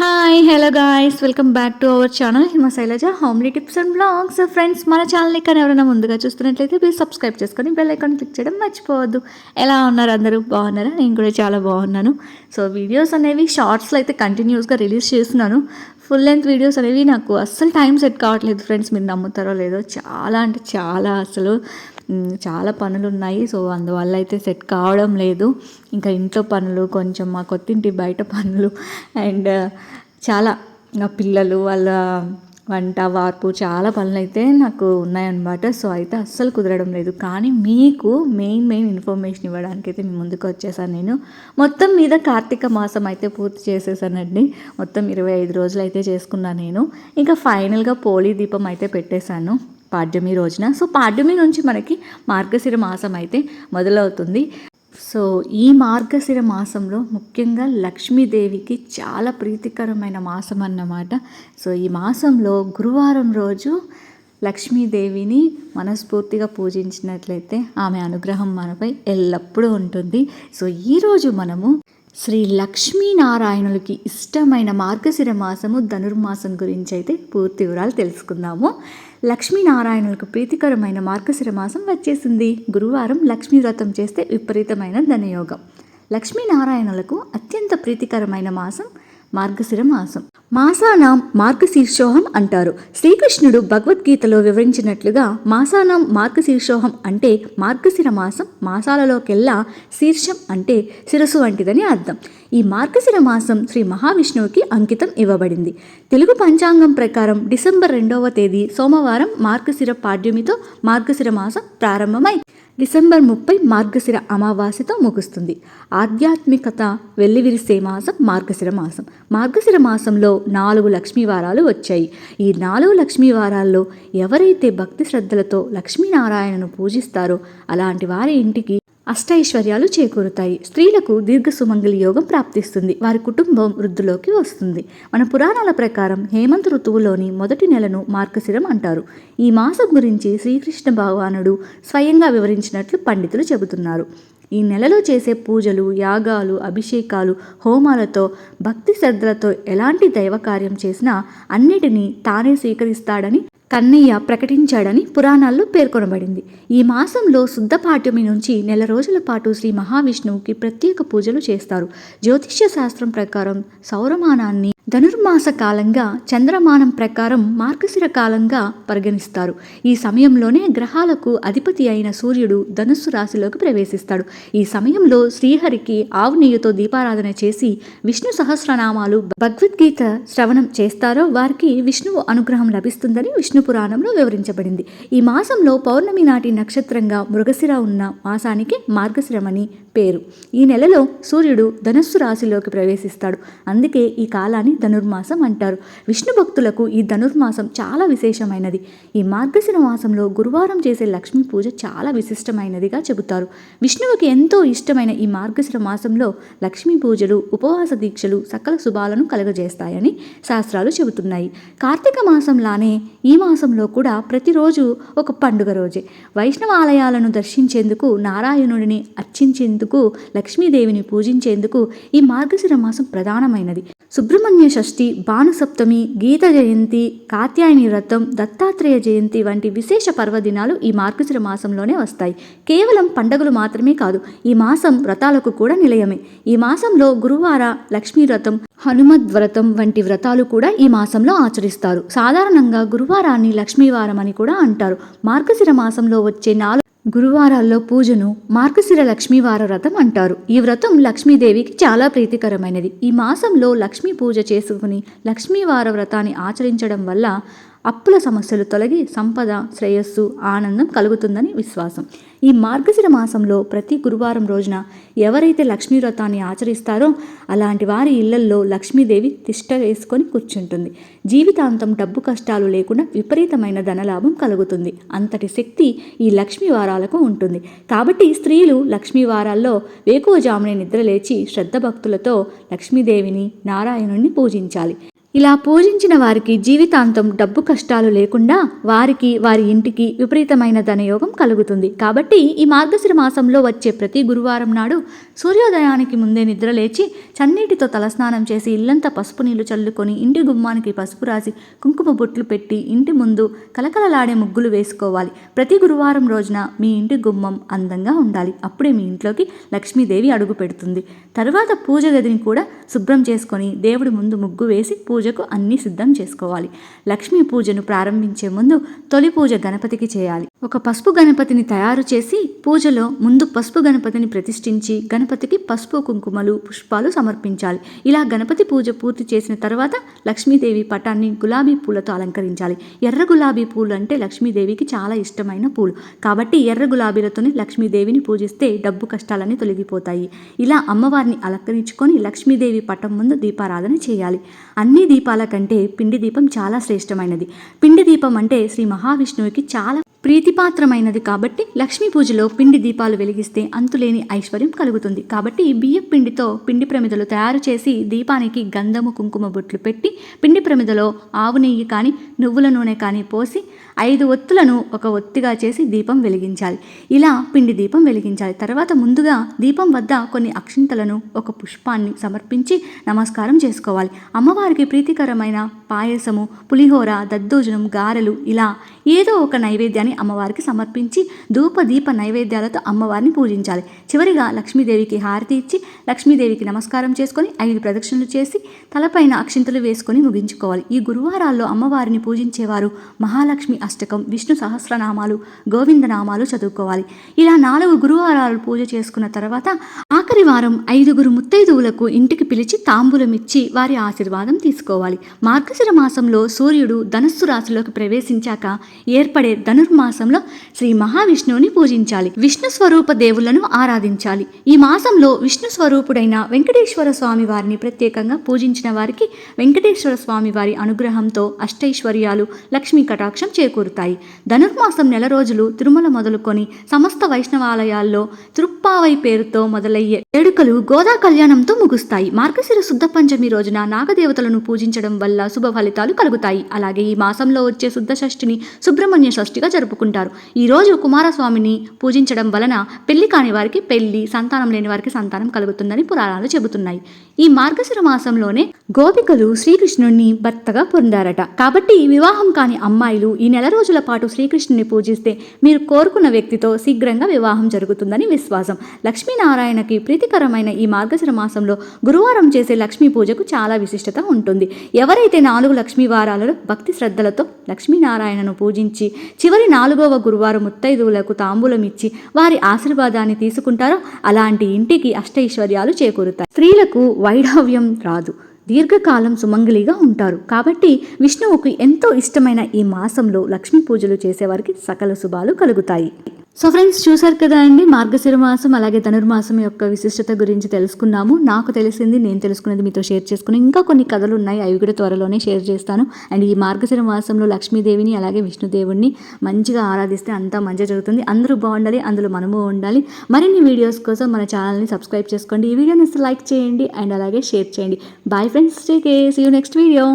Hi hello guys welcome back to our channel Hima Shailaja homely tips and blogs friends మన ఛానల్ని కానీ ఎవరైనా ముందుగా చూస్తున్నట్లయితే ప్లీజ్ సబ్స్క్రైబ్ చేసుకొని బెల్ ఐకాన్ క్లిక్ చేయడం మర్చిపోవద్దు. ఎలా ఉన్నారు అందరూ? బాగున్నారా? నేను కూడా చాలా బాగున్నాను. సో వీడియోస్ అనేవి షార్ట్స్లో అయితే కంటిన్యూస్గా రిలీజ్ చేస్తున్నాను. ఫుల్ లెంత్ వీడియోస్ అనేవి నాకు అస్సలు టైం సెట్ కావట్లేదు ఫ్రెండ్స్ మీరు నమ్ముతారో లేదో? చాలా అంటే చాలా అసలు చాలా పనులు ఉన్నాయి సో అందువల్ల అయితే సెట్ కావడం లేదు. ఇంకా ఇంట్లో పనులు కొంచెం మా కొత్తింటి బయట పనులు అండ్ చాలా నా పిల్లలు వాళ్ళ వంట వార్పు చాలా పనులు అయితే నాకు ఉన్నాయన్నమాట. సో అయితే అస్సలు కుదరడం లేదు. కానీ మీకు మెయిన్ మెయిన్ ఇన్ఫర్మేషన్ ఇవ్వడానికి అయితే మీ ముందుకు వచ్చేసాను నేను. మొత్తం మీద కార్తీక మాసం అయితే పూర్తి చేసేసానండి. మొత్తం ఇరవై ఐదు రోజులు అయితే చేసుకున్నాను నేను. ఇంకా ఫైనల్గా పోలీ దీపం అయితే పెట్టేశాను. పాడ్యమి రోజున. సో పాడ్యమి నుంచి మనకి మార్గశిర మాసం అయితే మొదలవుతుంది. సో ఈ మార్గశిర మాసంలో ముఖ్యంగా లక్ష్మీదేవికి చాలా ప్రీతికరమైన మాసం అన్నమాట. సో ఈ మాసంలో గురువారం రోజు లక్ష్మీదేవిని మనస్ఫూర్తిగా పూజించినట్లయితే ఆమె అనుగ్రహం మనపై ఎల్లప్పుడూ ఉంటుంది. సో ఈరోజు మనము శ్రీ లక్ష్మీనారాయణులకి ఇష్టమైన మార్గశిర మాసము ధనుర్మాసం గురించి అయితే పూర్తి వివరాలు తెలుసుకుందాము. లక్ష్మీనారాయణులకు ప్రీతికరమైన మార్గశిర మాసం వచ్చేసింది. గురువారం లక్ష్మీ వ్రతం చేస్తే విపరీతమైన ధనయోగం. లక్ష్మీనారాయణులకు అత్యంత ప్రీతికరమైన మాసం మార్గశిర మాసం మాసానాం మార్గశీర్షోహం అంటారు. శ్రీకృష్ణుడు భగవద్గీతలో వివరించినట్లుగా మాసానాం మార్గశీర్షోహం అంటే మార్గశిర మాసం మాసాలలోకెల్లా శీర్షం అంటే శిరస్సు వంటిదని అర్థం. ఈ మార్గశిర మాసం శ్రీ మహావిష్ణువుకి అంకితం ఇవ్వబడింది. తెలుగు పంచాంగం ప్రకారం డిసెంబర్ రెండవ తేదీ సోమవారం మార్గశిర పాడ్యమితో మార్గశిర మాసం ప్రారంభమై డిసెంబర్ ముప్పై మార్గశిర అమావాస్యతో ముగుస్తుంది. ఆధ్యాత్మికత వెల్లివిరిసే మాసం మార్గశిర మాసం. మార్గశిర మాసంలో నాలుగు లక్ష్మీ వారాలు వచ్చాయి. ఈ నాలుగు లక్ష్మీ వారాల్లో ఎవరైతే భక్తి శ్రద్ధలతో లక్ష్మీనారాయణను పూజిస్తారో అలాంటి వారి ఇంటికి అష్టైశ్వర్యాలు చేకూరుతాయి. స్త్రీలకు దీర్ఘ సుమంగళి యోగం ప్రాప్తిస్తుంది. వారి కుటుంబం వృద్ధిలోకి వస్తుంది. మన పురాణాల ప్రకారం హేమంత ఋతువులోని మొదటి నెలను మార్గశిరం అంటారు. ఈ మాసం గురించి శ్రీకృష్ణ భగవానుడు స్వయంగా వివరించినట్లు పండితులు చెబుతున్నారు. ఈ నెలలో చేసే పూజలు యాగాలు అభిషేకాలు హోమాలతో భక్తి శ్రద్ధలతో ఎలాంటి దైవకార్యం చేసినా అన్నిటినీ తానే స్వీకరిస్తాడని కన్నయ్య ప్రకటించాడని పురాణాల్లో పేర్కొనబడింది. ఈ మాసంలో శుద్ధ పాఠ్యమి నుంచి నెల రోజుల పాటు శ్రీ మహావిష్ణువుకి ప్రత్యేక పూజలు చేస్తారు. జ్యోతిష్య శాస్త్రం ప్రకారం సౌరమానాన్ని ధనుర్మాస కాలంగా చంద్రమానం ప్రకారం మార్గశిర కాలంగా పరిగణిస్తారు. ఈ సమయంలోనే గ్రహాలకు అధిపతి అయిన సూర్యుడు ధనుస్సు రాశిలోకి ప్రవేశిస్తాడు. ఈ సమయంలో శ్రీహరికి ఆవు నెయ్యితో దీపారాధన చేసి విష్ణు సహస్రనామాలు భగవద్గీత శ్రవణం చేస్తారో వారికి విష్ణువు అనుగ్రహం లభిస్తుందని విష్ణు పురాణంలో వివరించబడింది. ఈ మాసంలో పౌర్ణమి నాటి నక్షత్రంగా మృగశిర ఉన్న మాసానికి మార్గశిరమని పేరు. ఈ నెలలో సూర్యుడు ధనుస్సు రాశిలోకి ప్రవేశిస్తాడు. అందుకే ఈ కాలాన్ని ధనుర్మాసం అంటారు. విష్ణు భక్తులకు ఈ ధనుర్మాసం చాలా విశేషమైనది. ఈ మార్గశిర మాసంలో గురువారం చేసే లక్ష్మీ పూజ చాలా విశిష్టమైనదిగా చెబుతారు. విష్ణువుకి ఎంతో ఇష్టమైన ఈ మార్గశిర మాసంలో లక్ష్మీ పూజలు ఉపవాస దీక్షలు సకల శుభాలను కలగజేస్తాయని శాస్త్రాలు చెబుతున్నాయి. కార్తీక మాసంలానే ఈ మాసంలో కూడా ప్రతిరోజు ఒక పండుగ రోజే. వైష్ణవ ఆలయాలను దర్శించేందుకు నారాయణుడిని అర్చించేందుకు లక్ష్మీదేవిని పూజించేందుకు ఈ మార్గశిర మాసం ప్రధానమైనది. సుబ్రహ్మణ్య షష్ఠి భానుసప్తమి గీత జయంతి కాత్యాయని వ్రతం దత్తాత్రేయ జయంతి వంటి విశేష పర్వదినాలు ఈ మార్గశిర మాసంలోనే వస్తాయి. కేవలం పండగలు మాత్రమే కాదు ఈ మాసం వ్రతాలకు కూడా నిలయమే. ఈ మాసంలో గురువార లక్ష్మీ వ్రతం హనుమద్ వ్రతం వంటి వ్రతాలు కూడా ఈ మాసంలో ఆచరిస్తారు. సాధారణంగా గురువారాన్ని లక్ష్మీవారం అని కూడా అంటారు. మార్గశిర మాసంలో వచ్చే నాలుగు గురువారాల్లో పూజను మార్గశిర లక్ష్మీవార వ్రతం అంటారు. ఈ వ్రతం లక్ష్మీదేవికి చాలా ప్రీతికరమైనది. ఈ మాసంలో లక్ష్మీ పూజ చేసుకుని లక్ష్మీవార వ్రతాన్ని ఆచరించడం వల్ల అప్పుల సమస్యలు తొలగి సంపద శ్రేయస్సు ఆనందం కలుగుతుందని విశ్వాసం. ఈ మార్గశిర మాసంలో ప్రతి గురువారం రోజున ఎవరైతే లక్ష్మీ వ్రతాన్ని ఆచరిస్తారో అలాంటి వారి ఇళ్ళల్లో లక్ష్మీదేవి తిష్ట వేసుకొని కూర్చుంటుంది. జీవితాంతం డబ్బు కష్టాలు లేకుండా విపరీతమైన ధనలాభం కలుగుతుంది. అంతటి శక్తి ఈ లక్ష్మీ వారాలకు ఉంటుంది. కాబట్టి స్త్రీలు లక్ష్మీ వారాల్లో వేకువజామునే నిద్రలేచి శ్రద్ధ భక్తులతో లక్ష్మీదేవిని నారాయణుణ్ణి పూజించాలి. ఇలా పూజించిన వారికి జీవితాంతం డబ్బు కష్టాలు లేకుండా వారికి వారి ఇంటికి విపరీతమైన ధనయోగం కలుగుతుంది. కాబట్టి ఈ మార్గశిర మాసంలో వచ్చే ప్రతి గురువారం నాడు సూర్యోదయానికి ముందే నిద్ర లేచి చన్నీటితో తలస్నానం చేసి ఇల్లంతా పసుపు నీళ్ళు చల్లుకొని ఇంటి గుమ్మానికి పసుపు రాసి కుంకుమ బొట్లు పెట్టి ఇంటి ముందు కలకలలాడే ముగ్గులు వేసుకోవాలి. ప్రతి గురువారం రోజున మీ ఇంటి గుమ్మం అందంగా ఉండాలి. అప్పుడే మీ ఇంట్లోకి లక్ష్మీదేవి అడుగు పెడుతుంది. తర్వాత పూజ గదిని కూడా శుభ్రం చేసుకొని దేవుడి ముందు ముగ్గు వేసి పూజ పూజకు అన్ని సిద్ధం చేసుకోవాలి. లక్ష్మీ పూజను ప్రారంభించే ముందు తొలి పూజ గణపతికి చేయాలి. ఒక పసుపు గణపతిని తయారు చేసి పూజలో ముందు పసుపు గణపతిని ప్రతిష్ఠించి గణపతికి పసుపు కుంకుమలు పుష్పాలు సమర్పించాలి. ఇలా గణపతి పూజ పూర్తి చేసిన తర్వాత లక్ష్మీదేవి పటాన్ని గులాబీ పూలతో అలంకరించాలి. ఎర్ర గులాబీ పూలు అంటే లక్ష్మీదేవికి చాలా ఇష్టమైన పూలు. కాబట్టి ఎర్ర గులాబీలతోనే లక్ష్మీదేవిని పూజిస్తే డబ్బు కష్టాలన్నీ తొలగిపోతాయి. ఇలా అమ్మవారిని అలంకరించుకొని లక్ష్మీదేవి పటం ముందు దీపారాధన చేయాలి. అన్ని దీపాల కంటే పిండి దీపం చాలా శ్రేష్టమైనది. పిండి దీపం అంటే శ్రీ మహావిష్ణువుకి చాలా ప్రీతిపాత్రమైనది కాబట్టి లక్ష్మీ పూజలో పిండి దీపాలు వెలిగిస్తే అంతులేని ఐశ్వర్యం కలుగుతుంది. కాబట్టి బియ్యం పిండితో పిండి ప్రమిదలు తయారు చేసి దీపానికి గంధము కుంకుమ బొట్లు పెట్టి పిండి ప్రమిదలో ఆవు నెయ్యి కానీ నువ్వుల నూనె కానీ పోసి ఐదు ఒత్తులను ఒక ఒత్తిగా చేసి దీపం వెలిగించాలి. ఇలా పిండి దీపం వెలిగించాలి. తర్వాత ముందుగా దీపం వద్ద కొన్ని అక్షింతలను ఒక పుష్పాన్ని సమర్పించి నమస్కారం చేసుకోవాలి. అమ్మవారికి ప్రీతికరమైన పాయసము పులిహోర దద్దోజనం గారెలు ఇలా ఏదో ఒక నైవేద్యాన్ని అమ్మవారికి సమర్పించి ధూప దీప నైవేద్యాలతో అమ్మవారిని పూజించాలి. చివరిగా లక్ష్మీదేవికి హారతి ఇచ్చి లక్ష్మీదేవికి నమస్కారం చేసుకొని ఐదు ప్రదక్షిణలు చేసి తలపైన అక్షింతలు వేసుకొని ముగించుకోవాలి. ఈ గురువారాల్లో అమ్మవారిని పూజించేవారు మహాలక్ష్మి అష్టకం విష్ణు సహస్రనామాలు గోవిందనామాలు చదువుకోవాలి. ఇలా నాలుగు గురువారాలు పూజ చేసుకున్న తర్వాత ఆఖరి వారం ఐదుగురు ముత్తైదువులకు ఇంటికి పిలిచి తాంబూలం ఇచ్చి వారి ఆశీర్వాదం తీసుకోవాలి. మార్గశిర మాసంలో సూర్యుడు ధనస్సు రాశిలోకి ప్రవేశించాక ఏర్పడే ధనుర్మాసంలో శ్రీ మహావిష్ణువుని పూజించాలి. విష్ణు స్వరూప దేవులను ఆరాధించాలి. ఈ మాసంలో విష్ణు స్వరూపుడైన వెంకటేశ్వర స్వామి వారిని ప్రత్యేకంగా పూజించిన వారికి వెంకటేశ్వర స్వామి వారి అనుగ్రహంతో అష్టైశ్వర్యాలు లక్ష్మీ కటాక్షం చేకూరుతాయి. ధనుర్మాసం నెల రోజులు తిరుమల మొదలుకొని సమస్త వైష్ణవాలయాల్లో తృప్పావై పేరుతో మొదలయ్యే వేడుకలు గోదా కళ్యాణంతో ముగుస్తాయి. మార్గశిర శుద్ధ పంచమి రోజున నాగదేవతలను పూజించడం వల్ల శుభ ఫలితాలు కలుగుతాయి. అలాగే ఈ మాసంలో వచ్చే శుద్ధ షష్ఠిని సుబ్రహ్మణ్య షష్ఠిగా జరుపుకుంటారు. ఈ రోజు కుమారస్వామిని పూజించడం వలన పెళ్ళి కాని వారికి పెళ్ళి సంతానం లేని వారికి సంతానం కలుగుతుందని పురాణాలు చెబుతున్నాయి. ఈ మార్గశిర మాసంలోనే గోపికలు శ్రీకృష్ణుణ్ణి భర్తగా పొందారట. కాబట్టి వివాహం కాని అమ్మాయిలు ఈ నెల రోజుల పాటు శ్రీకృష్ణుని పూజిస్తే మీరు కోరుకున్న వ్యక్తితో శీఘ్రంగా వివాహం జరుగుతుందని విశ్వాసం. లక్ష్మీనారాయణకి ప్రీతికరమైన ఈ మార్గశిర మాసంలో గురువారం చేసే లక్ష్మీ పూజకు చాలా విశిష్టత ఉంటుంది. ఎవరైతే నాలుగు లక్ష్మీ వారాలలో భక్తి శ్రద్ధలతో లక్ష్మీనారాయణను పూజించి చివరి నాలుగవ గురువారం ముత్తైదువులకు తాంబూలం ఇచ్చి వారి ఆశీర్వాదాన్ని తీసుకుంటారో అలాంటి ఇంటికి అష్టైశ్వర్యాలు చేకూరుతాయి. స్త్రీలకు వైఢవ్యం రాదు. దీర్ఘకాలం సుమంగళిగా ఉంటారు. కాబట్టి విష్ణువుకు ఎంతో ఇష్టమైన ఈ మాసంలో లక్ష్మీ పూజలు చేసేవారికి సకల శుభాలు కలుగుతాయి. సో ఫ్రెండ్స్ చూసారు కదా అండి మార్గశిర మాసం అలాగే ధనుర్మాసం యొక్క విశిష్టత గురించి తెలుసుకున్నాము. నాకు తెలిసింది నేను తెలుసుకున్నది మీతో షేర్ చేసుకుని ఇంకా కొన్ని కథలు ఉన్నాయి అవి కూడా త్వరలోనే షేర్ చేస్తాను. అండ్ ఈ మార్గశిర మాసంలో లక్ష్మీదేవిని అలాగే విష్ణుదేవుణ్ణి మంచిగా ఆరాధిస్తే అంతా మంచిగా జరుగుతుంది. అందరూ బాగుండాలి అందులో మనము ఉండాలి. మరిన్ని వీడియోస్ కోసం మన ఛానల్ని సబ్స్క్రైబ్ చేసుకోండి. ఈ వీడియోని లైక్ చేయండి అండ్ అలాగే షేర్ చేయండి. Bye friends take see you next video